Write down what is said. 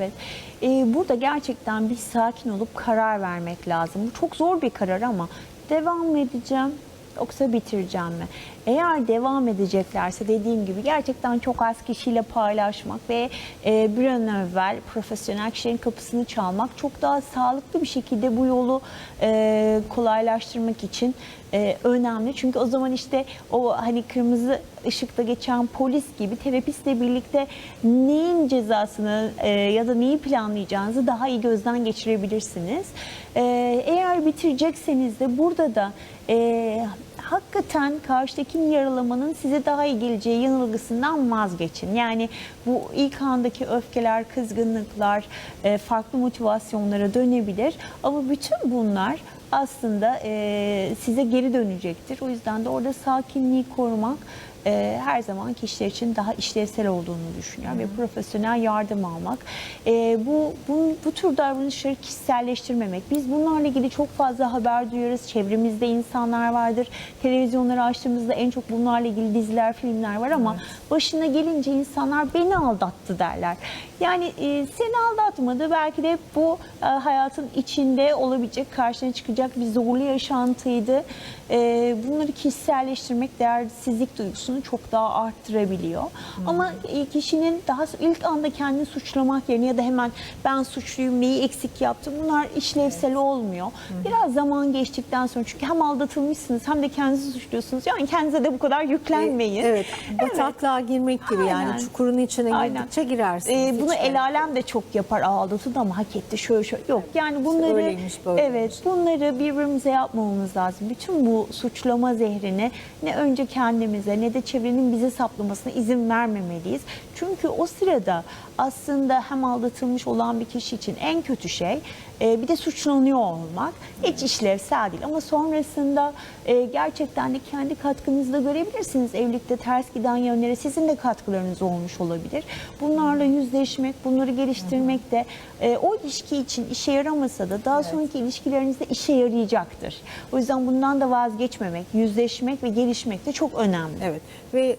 Evet. Ee, burada gerçekten bir sakin olup karar vermek lazım. Bu çok zor bir karar ama devam edeceğim yoksa bitireceğim mi? Eğer devam edeceklerse dediğim gibi gerçekten çok az kişiyle paylaşmak ve e, bir an evvel profesyonel kişilerin kapısını çalmak çok daha sağlıklı bir şekilde bu yolu e, kolaylaştırmak için e, önemli. Çünkü o zaman işte o hani kırmızı ışıkta geçen polis gibi terapistle birlikte neyin cezasını ya da neyi planlayacağınızı daha iyi gözden geçirebilirsiniz. Eğer bitirecekseniz de burada da hakikaten karşıdakini yaralamanın size daha iyi geleceği yanılgısından vazgeçin. Yani bu ilk andaki öfkeler, kızgınlıklar e, farklı motivasyonlara dönebilir. Ama bütün bunlar aslında e, size geri dönecektir. O yüzden de orada sakinliği korumak e, her zaman kişiler için daha işlevsel olduğunu düşünüyorum ve profesyonel yardım almak. E, bu, bu bu tür davranışları kişiselleştirmemek. Biz bunlarla ilgili çok fazla haber duyuyoruz. Çevremizde insanlar vardır. Televizyonları açtığımızda en çok bunlarla ilgili diziler, filmler var ama başına gelince insanlar beni aldattı derler. Yani e, seni aldatmadı. Belki de bu e, hayatın içinde olabilecek, karşına çıkacak bir zorlu yaşantıydı. E, bunları kişiselleştirmek değersizlik duygusunu çok daha arttırabiliyor. Ama e, kişinin daha ilk anda kendini suçlamak yerine ya da hemen ben suçluyum, neyi eksik yaptım bunlar işlevsel olmuyor. Biraz zaman geçtikten sonra çünkü hem aldatılmışsınız hem de kendinizi suçluyorsunuz. Yani kendinize de bu kadar yüklenmeyin. Evet, bataklığa girmek gibi Aynen. yani çukurun içine Aynen. girdikçe girersiniz. Ee, bunu içine. el alem de çok yapar aldatıldı ama hak etti şöyle şöyle. Yok yani bunları öyleymiş, evet bunları birbirimize yapmamamız lazım. Bütün bu suçlama zehrini ne önce kendimize ne de çevrenin bize saplamasına izin vermemeliyiz. Çünkü o sırada aslında hem aldatılmış olan bir kişi için en kötü şey e, bir de suçlanıyor olmak. Hiç işlevsel değil ama sonrasında e, gerçekten de kendi katkınızı da görebilirsiniz. Evlilikte ters giden yönlere sizin de katkılarınız olmuş olabilir. Bunlarla yüzleşmek, bunları geliştirmek de e, o ilişki için işe yaramasa da daha sonraki ilişkilerinizde işe yarayacaktır. O yüzden bundan da vazgeçmemek, yüzleşmek ve gelişmek de çok önemli. Evet ve